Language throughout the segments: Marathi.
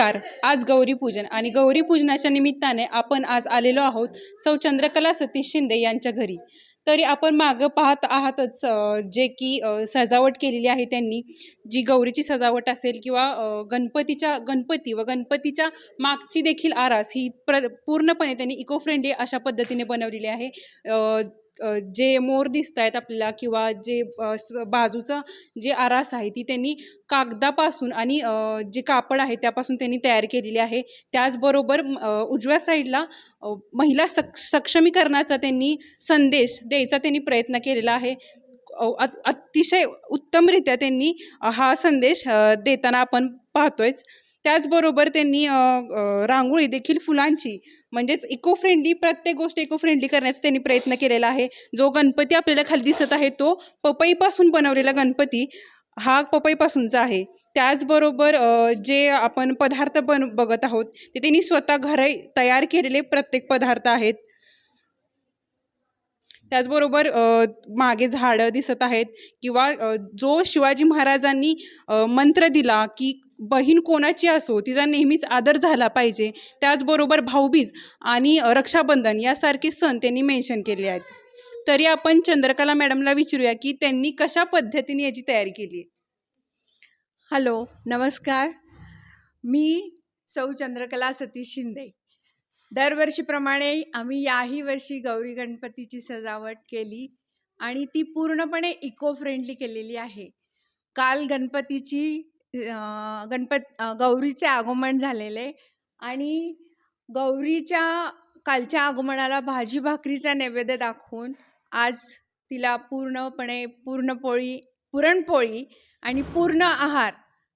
नमस्कार. आज गौरीपूजन आणि गौरीपूजनाच्या निमित्ताने आपण आज आलेलो आहोत सौ चंद्रकला सतीश शिंदे यांच्या घरी. तरी आपण मागं पाहत आहातच जे की सजावट केलेली आहे त्यांनी. जी गौरीची सजावट असेल किंवा गणपतीच्या गणपती व गणपतीच्या मागची देखील आरास ही प्र पूर्णपणे त्यांनी इको फ्रेंडली अशा पद्धतीने बनवलेली आहे. जे मोर दिसत आहेत आपल्याला किंवा जे बाजूचा बाजूचं जे आरास आहे ती त्यांनी कागदापासून आणि जे कापड आहे त्यापासून त्यांनी तयार केलेली आहे. त्याचबरोबर उजव्या साईडला महिला सक सक्षमीकरणाचा त्यांनी संदेश द्यायचा त्यांनी प्रयत्न केलेला आहे. अतिशय उत्तमरित्या त्यांनी हा संदेश देताना आपण पाहतोयच. त्याचबरोबर त्यांनी रांगोळी देखील फुलांची म्हणजेच इको फ्रेंडली प्रत्येक गोष्ट इको फ्रेंडली करण्याचा त्यांनी प्रयत्न केलेला आहे. जो गणपती आपल्याला खाली दिसत आहे तो पपईपासून बनवलेला गणपती हा पपईपासूनचा आहे. त्याचबरोबर जे आपण पदार्थ बन बघत आहोत ते त्यांनी स्वतः घरी तयार केलेले प्रत्येक पदार्थ आहेत. त्याचबरोबर मागे झाडं दिसत आहेत किंवा जो शिवाजी महाराजांनी मंत्र दिला की बहीण कोणाची असो तिचा नेहमीच आदर झाला पाहिजे. त्याचबरोबर भाऊबीज आणि रक्षाबंधन यासारखे सण त्यांनी मेन्शन केले आहेत. तरी आपण चंद्रकला मॅडमला विचारूया की त्यांनी कशा पद्धतीने याची तयारी केली? हॅलो नमस्कार. मी सौ चंद्रकला सतीश शिंदे. दरवर्षीप्रमाणे आम्ही याही वर्षी गौरी गणपतीची सजावट केली आणि ती पूर्णपणे इको फ्रेंडली केलेली आहे. काल गणपतीची गणपत गौरीचे आगमन झालेले आणि गौरीच्या कालच्या आगमनाला भाजी भाकरीचा नैवेद्य दाखवून आज तिला पूर्णपणे पूर्णपोळी पुरणपोळी आणि पूर्ण आहार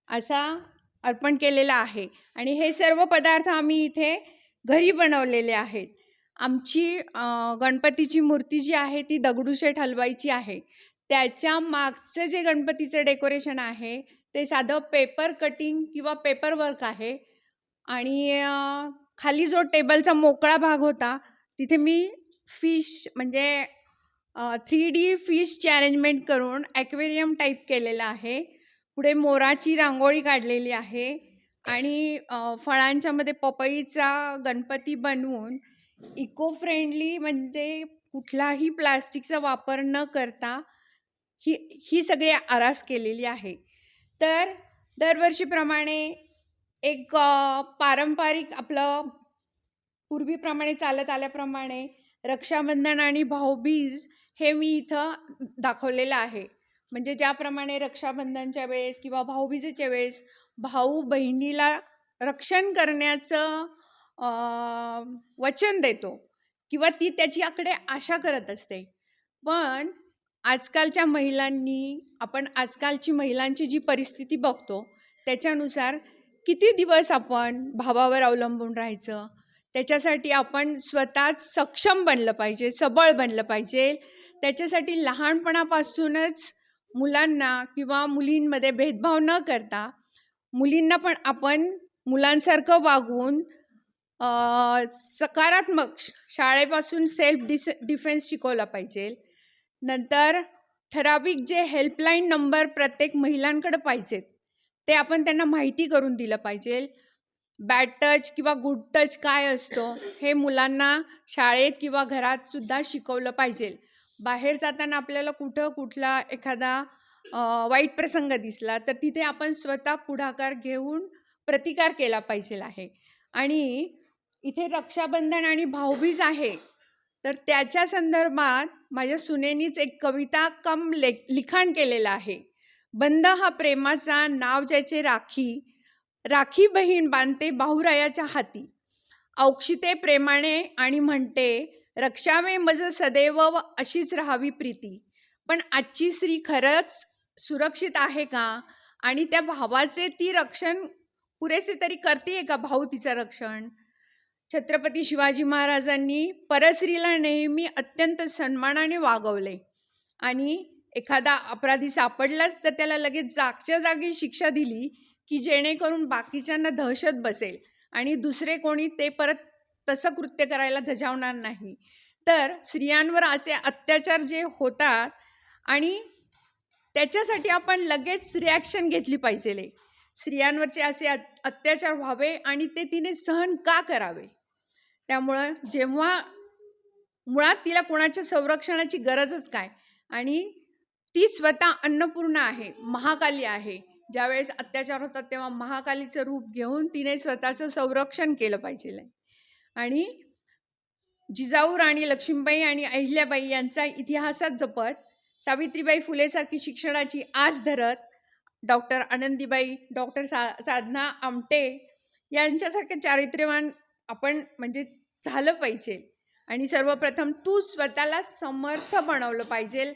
असा अर्पण केलेला आहे. आणि हे सर्व पदार्थ आम्ही इथे घरी बनवलेले आहेत. आमची गणपतीची मूर्ती जी आहे ती दगडूशेठ हलवाईची आहे. त्याच्या मागचं जे गणपतीचं डेकोरेशन आहे ते साधं पेपर कटिंग किंवा पेपर वर्क आहे. आणि खाली जो टेबलचा मोकळा भाग होता तिथे मी फिश म्हणजे थ्री डी फिशची अरेंजमेंट करून ॲक्वेरियम टाईप केलेलं आहे. पुढे मोराची रांगोळी काढलेली आहे. आणि फळांच्यामध्ये पपईचा गणपती बनवून इको फ्रेंडली म्हणजे कुठलाही प्लास्टिकचा वापर न करता ही ही सगळी आरास केलेली आहे. तर दरवर्षीप्रमाणे एक पारंपरिक आपलं पूर्वीप्रमाणे चालत आल्याप्रमाणे रक्षाबंधन आणि भाऊबीज हे मी इथं दाखवलेलं आहे. म्हणजे ज्याप्रमाणे रक्षाबंधनच्या वेळेस किंवा भाऊबीजेच्या वेळेस भाऊ बहिणीला रक्षण करण्याचं वचन देतो किंवा ती त्याची आकडे आशा करत असते. पण आजकालच्या महिलांनी आपण आजकालची महिलांची जी परिस्थिती बघतो त्याच्यानुसार किती दिवस आपण भावावर अवलंबून राहायचं? त्याच्यासाठी आपण स्वतःच सक्षम बनलं पाहिजे सबळ बनलं पाहिजे. त्याच्यासाठी लहानपणापासूनच मुलांना किंवा मुलींमध्ये भेदभाव न करता मुलींना पण आपण मुलांसारखं वागवून सकारात्मक श- शाळेपासून सेल्फ डिस डिफेन्स शिकवला पाहिजे. नंतर ठराविक जे हेल्पलाईन नंबर प्रत्येक महिलांकडे पाहिजेत ते आपण त्यांना माहिती करून दिलं पाहिजे. बॅड टच किंवा गुड टच काय असतो हे मुलांना शाळेत किंवा घरात सुद्धा शिकवलं पाहिजे. बाहेर जाताना आपल्याला कुठं कुठला एखादा वाईट प्रसंग दिसला तर तिथे आपण स्वतः पुढाकार घेऊन प्रतिकार केला पाहिजे आहे. आणि इथे रक्षाबंधन आणि भाऊबीज आहे तर त्याच्या संदर्भात माझ्या सुनेनीच एक कविता कम ले लिखाण केलेलं आहे. बंद हा प्रेमाचा नाव ज्याचे राखी राखी बहीण बांधते बाहुरायाच्या हाती. औक्षिते प्रेमाने आणि म्हणते रक्षावे मज सदैव व अशीच राहावी प्रीती. पण आजची स्त्री खरंच सुरक्षित आहे का? आणि त्या भावाचे ती रक्षण पुरेसे तरी करते का भाऊ तिचं रक्षण? छत्रपती शिवाजी महाराजांनी परस्त्रीला नेहमी अत्यंत सन्मानाने वागवले. आणि एखादा अपराधी सापडलाच तर त्याला लगेच जागच्या जागी शिक्षा दिली की जेणेकरून बाकीच्यांना दहशत बसेल आणि दुसरे कोणी ते परत तसं कृत्य करायला धजावणार नाही. तर स्त्रियांवर असे अत्याचार जे होतात आणि त्याच्यासाठी आपण लगेच रिॲक्शन घेतली पाहिजे स्त्रियांवरचे असे अत- अत्याचार व्हावे आणि ते तिने सहन का करावे? त्यामुळं जेव्हा मुळात तिला कोणाच्या संरक्षणाची गरजच काय? आणि ती स्वतः अन्नपूर्णा आहे महाकाली आहे. ज्यावेळेस अत्याचार होतात तेव्हा महाकालीचं रूप घेऊन तिने स्वतःचं संरक्षण केलं पाहिजे आणि जिजाऊ राणी लक्ष्मीबाई आणि अहिल्याबाई यांचा इतिहासात जपत सावित्रीबाई फुलेसारखी शिक्षणाची आस धरत डॉक्टर आनंदीबाई डॉक्टर सा साधना आमटे यांच्यासारखे चारित्र्यवान आपण म्हणजे झालं पाहिजे. आणि सर्वप्रथम तू स्वतःला समर्थ बनवलं पाहिजे.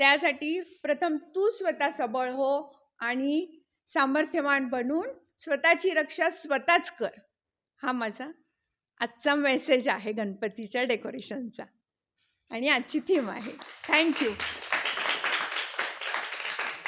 त्यासाठी प्रथम तू स्वतः सबळ हो आणि सामर्थ्यवान बनून स्वतःची रक्षा स्वतःच कर. हा माझा आजचा मेसेज आहे गणपतीच्या डेकोरेशनचा आणि आजची थीम आहे. थँक्यू